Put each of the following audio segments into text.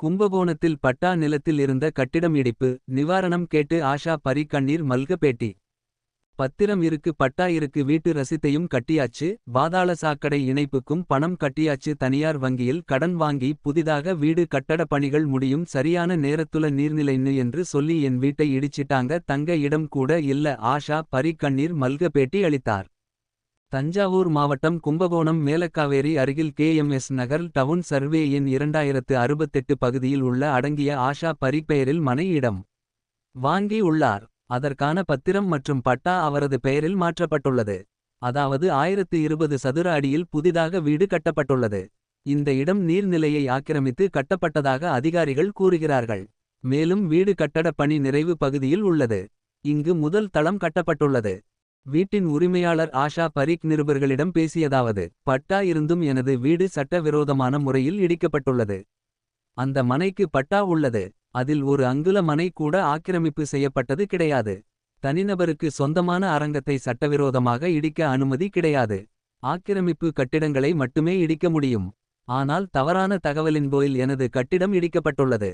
கும்பகோணத்தில் பட்டா நிலத்தில் இருந்த கட்டிடம் இடிப்பு நிவாரணம் கேட்டு ஆஷா பரி கண்ணீர் மல்க பேட்டி. பத்திரம் இருக்கு பட்டா இருக்கு வீட்டு ரசித்தையும் கட்டியாச்சு பாதாள சாக்கடை இணைப்புக்கும் பணம் கட்டியாச்சு தனியார் வங்கியில் கடன் வாங்கி புதிதாக வீடு கட்டட பணிகள் முடியும் சரியான நேரத்துல நீர்நிலைன்னு என்று சொல்லி என் வீட்டை இடிச்சிட்டாங்க தங்க இடம் கூட இல்ல ஆஷா பரி கண்ணீர் மல்க பேட்டி அளித்தார். தஞ்சாவூர் மாவட்டம் கும்பகோணம் மேலக்காவேரி அருகில் கேஎம்எஸ் நகர் டவுன் சர்வே எண் இரண்டாயிரத்து அறுபத்தெட்டு பகுதியில் உள்ள அடங்கிய ஆஷா பரிக் பெயரில் மனை இடம். வாங்கி உள்ளார். அதற்கான பத்திரம் மற்றும் பட்டா அவரது பெயரில் மாற்றப்பட்டுள்ளது. அதாவது ஆயிரத்து இருபது சதுர அடியில் புதிதாக வீடு கட்டப்பட்டுள்ளது. இந்த இடம் நீர்நிலையை ஆக்கிரமித்து கட்டப்பட்டதாக அதிகாரிகள் கூறுகிறார்கள். மேலும் வீடு கட்டட பணி நிறைவு பகுதியில் உள்ளது. இங்கு முதல் தளம் கட்டப்பட்டுள்ளது. வீட்டின் உரிமையாளர் ஆஷா பரீக் நிருபர்களிடம் பேசியதாவது பட்டா இருந்தும் எனது வீடு சட்டவிரோதமான முறையில் இடிக்கப்பட்டுள்ளது. அந்த மனைக்கு பட்டா உள்ளது அதில் ஒரு அங்குல மனை கூட ஆக்கிரமிப்பு செய்யப்பட்டது கிடையாது. தனிநபருக்கு சொந்தமான அரங்கத்தை சட்டவிரோதமாக இடிக்க அனுமதி கிடையாது. ஆக்கிரமிப்பு கட்டிடங்களை மட்டுமே இடிக்க முடியும். ஆனால் தவறான தகவலின் போயில் எனது கட்டிடம் இடிக்கப்பட்டுள்ளது.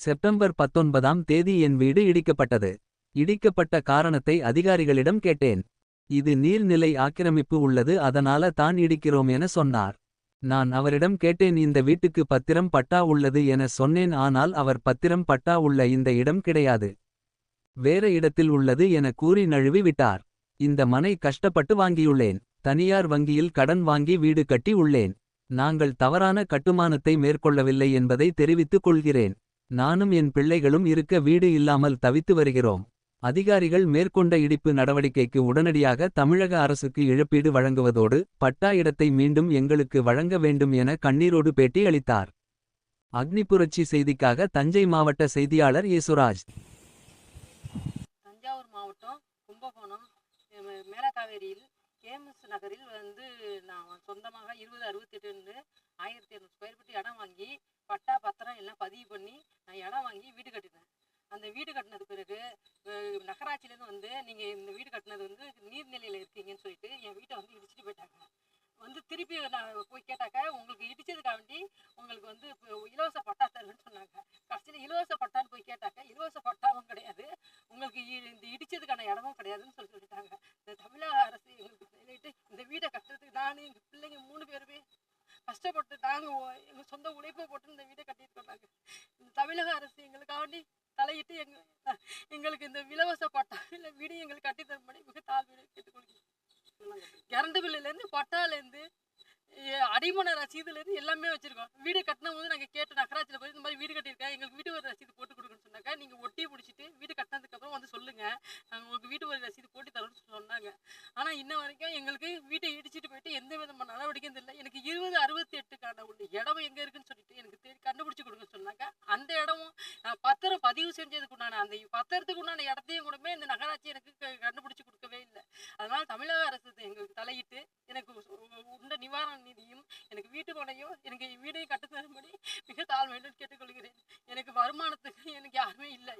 செப்டம்பர் பத்தொன்பதாம் தேதி என் வீடு இடிக்கப்பட்டது. இடிக்கப்பட்ட காரணத்தை அதிகாரிகளிடம் கேட்டேன். இது நீர்நிலை ஆக்கிரமிப்பு உள்ளது அதனால தான் இடிக்கிறோம் என சொன்னார். நான் அவரிடம் கேட்டேன் இந்த வீட்டுக்கு பத்திரம் பட்டா உள்ளது என சொன்னேன் ஆனால் அவர் பத்திரம் பட்டா உள்ள இந்த இடம் கிடையாது. வேற இடத்தில் உள்ளது என கூறி நழுவி விட்டார். இந்த மனை கஷ்டப்பட்டு வாங்கியுள்ளேன். தனியார் வங்கியில் கடன் வாங்கி வீடு கட்டி உள்ளேன். நாங்கள் தவறான கட்டுமானத்தை மேற்கொள்ளவில்லை என்பதை தெரிவித்துக் கொள்கிறேன். நானும் என் பிள்ளைகளும் இருக்க வீடு இல்லாமல் தவித்து வருகிறோம். அதிகாரிகள் மேற்கொண்ட இடிப்பு நடவடிக்கைக்கு உடனடியாக தமிழக அரசுக்கு இழப்பீடு வழங்குவதோடு பட்டா இடத்தை மீண்டும் எங்களுக்கு வழங்க வேண்டும் என கண்ணீரோடு பேட்டி அளித்தார். அக்னி புரட்சி செய்திக்காக தஞ்சை மாவட்ட செய்தியாளர் யேசுராஜ் தஞ்சாவூர் மாவட்டம் கும்பகோணம் மேலகாவேரியில் மேலக்காவேரியில் நகரில் வந்து நான் சொந்தமாக இருபது அறுபத்தெட்டுன்னு ஆயிரத்தி இரநூறு ஸ்கொயர் ஃபீட் இடம் வாங்கி பட்டா பத்திரம் எல்லாம் பதிவு பண்ணி நான் இடம் வாங்கி வீடு கட்டினேன். இந்த வீடு கட்டினது பிறகு நகராட்சியிலேருந்து வந்து நீங்கள் இந்த வீடு கட்டினது வந்து நீர்நிலையில் இருக்கீங்கன்னு சொல்லிட்டு என் வீட்டை வந்து இடிச்சிட்டு போயிட்டாங்க. வந்து திருப்பி நான் போய் கேட்டாக்க உங்களுக்கு இடிச்சதுக்காக வேண்டி உங்களுக்கு வந்து இப்போ இலவச பட்டா தருன்னு சொன்னாங்க. கடைசியில் இலவச பட்டான்னு போய் கேட்டாக்க இலவச பட்டாவும் கிடையாது. உங்களுக்கு இ- இந்த இடிச்சதுக்கான இடமும் கிடையாதுன்னு சொல்லி சொல்லிட்டாங்க. இந்த தமிழக அரசு எங்களுக்கு சொல்லிட்டு இந்த வீடை கட்டுறதுக்கு நான் எங்கள் பிள்ளைங்க மூணு பேருமே கஷ்டப்பட்டு நாங்கள் எங்கள் சொந்த உழைப்பை போட்டு இந்த வீடை கட்டி வந்தாங்க இந்த தமிழக அரசு எங்களுக்காண்டி தலையிட்டு எங்க எங்களுக்கு இந்த இலவச பட்டா இல்லை வீடு எங்களுக்கு கட்டி தரும்படி மிக தாழ்வு கேட்டுக்கொள்கிறேன் கரண்ட் பில்லுலேருந்து பட்டாலேருந்து அடிமன ரசீதுலேருந்து எல்லாமே வச்சுருக்கோம். வீடு கட்டின போது நாங்கள் கேட்டு நகராட்சியில் போய் இந்த மாதிரி வீடு கட்டியிருக்கேன் எங்களுக்கு வீட்டு வரி ரசீது போட்டு கொடுக்குன்னு சொன்னாங்க. நீங்கள் ஒட்டி பிடிச்சிட்டு வீடு கட்டினதுக்கப்புறம் வந்து சொல்லுங்கள் நாங்கள் உங்களுக்கு வீட்டு வரி ரசீது போட்டு தரோம்னு சொன்னாங்க. ஆனால் இன்ன வரைக்கும் எங்களுக்கு வீட்டை இடிச்சிட்டு போயிட்டு எந்த விதமான நடவடிக்கையும் இல்லை. எனக்கு இருபது அறுபத்தி எட்டுக்கான உள்ள இடம் எங்கே இருக்குன்னு சொல்லிட்டு எனக்கு தேடி கண்டுபிடிச்சி கொடுங்க சொன்னாங்க. அந்த இடம் பதிவு செஞ்சதுக்கு உண்டான அந்த பத்திரத்துக்கு உண்டான இடத்தையும் கூடமே இந்த நகராட்சி எனக்கு கண்டுபிடிச்சு கண்டுபிடிச்சி கொடுக்கவே இல்லை. அதனால தமிழக அரசு எங்களுக்கு தலையிட்டு எனக்கு உண்ட நிவாரண நிதியும் எனக்கு வீட்டு மனையும் எனக்கு வீடையும் கட்டுத்தரும்படி மிக தாழ்மையுடன் கேட்டுக்கொள்கிறேன். எனக்கு வருமானத்துக்கு எனக்கு யாருமே இல்லை.